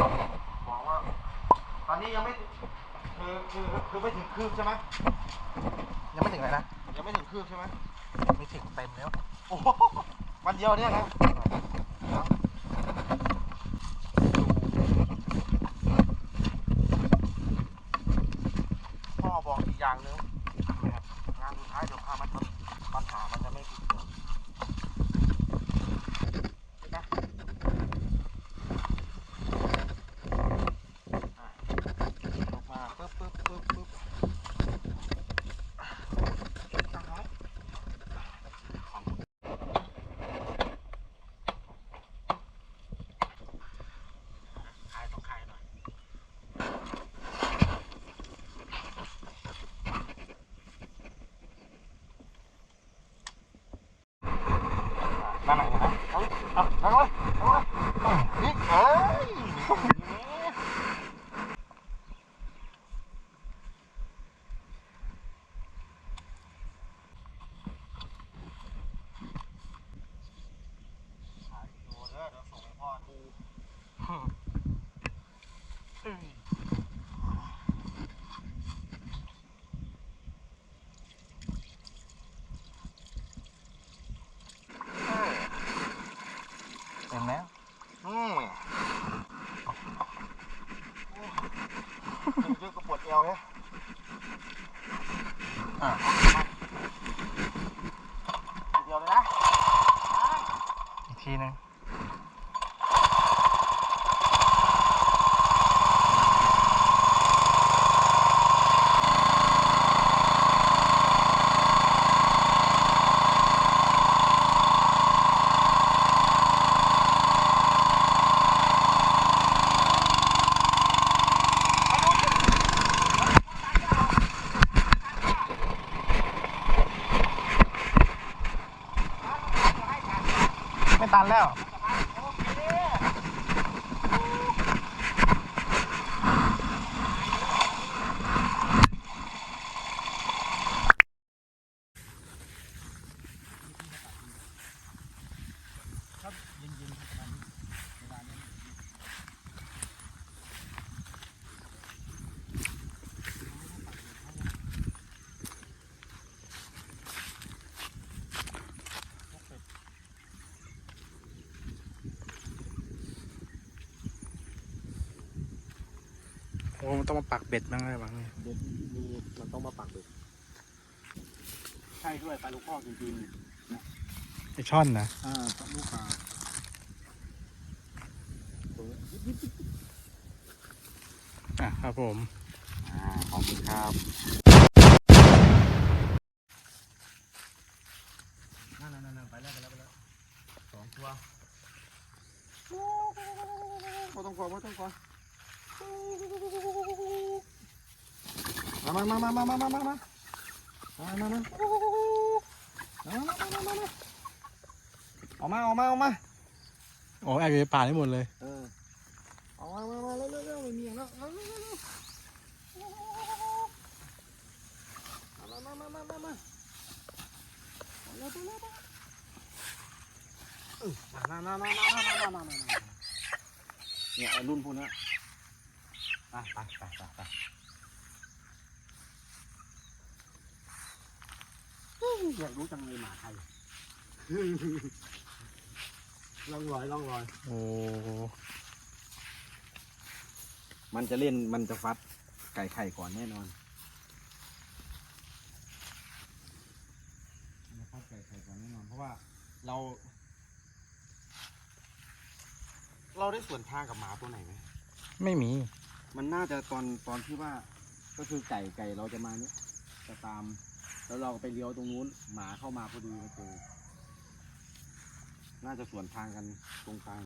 บอกว่า ตอนนี้ยังไม่คือคือคือไม่ถึงคืบใช่ไหมยังไม่ถึงเลยนะยังไม่ถึงคืบใช่ไหมไม่ถึงเต็มแล้วโอ้โหวันเดียวเนี่ยนะพ่อบอกอีกอย่างหนึงงานสุดท้ายเดี๋ยวพามาทำปัญหามันจะไม่ติดตัวเห็นไหมอะออกมาปึ๊บปึ๊บปึ๊บปึ๊บตั้งไว้ ขายต้องขายหน่อย นั่นไหนนะเอาเอานั่งเลยนั่งเลยนี่เอ้ยถ่ายวิดีโอเด้อเดี๋ยวส่งให้พ่อดู เต็มแล้ว อืม เยอะก็ปวดเอวเนี่ยอะเดียวเลยนะ อีกทีหนึง ตันแล้ว โอ้มันต้องมาปักเบ็ดบ้างอะไรบ้างเนี่ยเด็ดมีมันต้องมาปักเบ็ดใช่ด้วยปลาลูกพ่อจริงไอช่อนนะๆอ่าปลาลูกปลาตัวอะครับผมอ่าขอบคุณครับนั่นนั่นนั่นไปแล้วไปแล้วไปแล้วสองตัวไม่ต้องกลัวไม่ต้องกลัว มามามามามามามามามามามามามามาออกมาออกมาออกมาโอ้แอบอยู่ในป่าได้หมดเลยเออเอามามามาเร็วเร็วเร็วไม่มีอย่างแล้วเอาเร็วเร็วเร็วเอามามามามามาเอาเร็วเร็วเร็วเร็วเออมามามามามามามามามาเนี่ยไอ้รุ่นพวกเนี้ยไป ไปไปไปไปอยากรู้จังเลยหมาใครลองรอยลองรอย โอ้ มันจะเล่นมันจะฟัดไก่ไข่ก่อนแน่นอนมันจะฟัดไก่ไข่ก่อนแน่นอน เพราะว่าเรา เราได้ส่วนทางกับหมาตัวไหนไหม ไม่มี มันน่าจะตอนตอนที่ว่า ก็คือไก่ไก่เราจะมาเนี้ยจะตาม แล้วเราไปเลี้ยวตรงนู้น หมาเข้ามาพอดีมาเจอน่าจะสวนทางกันตรงกลาง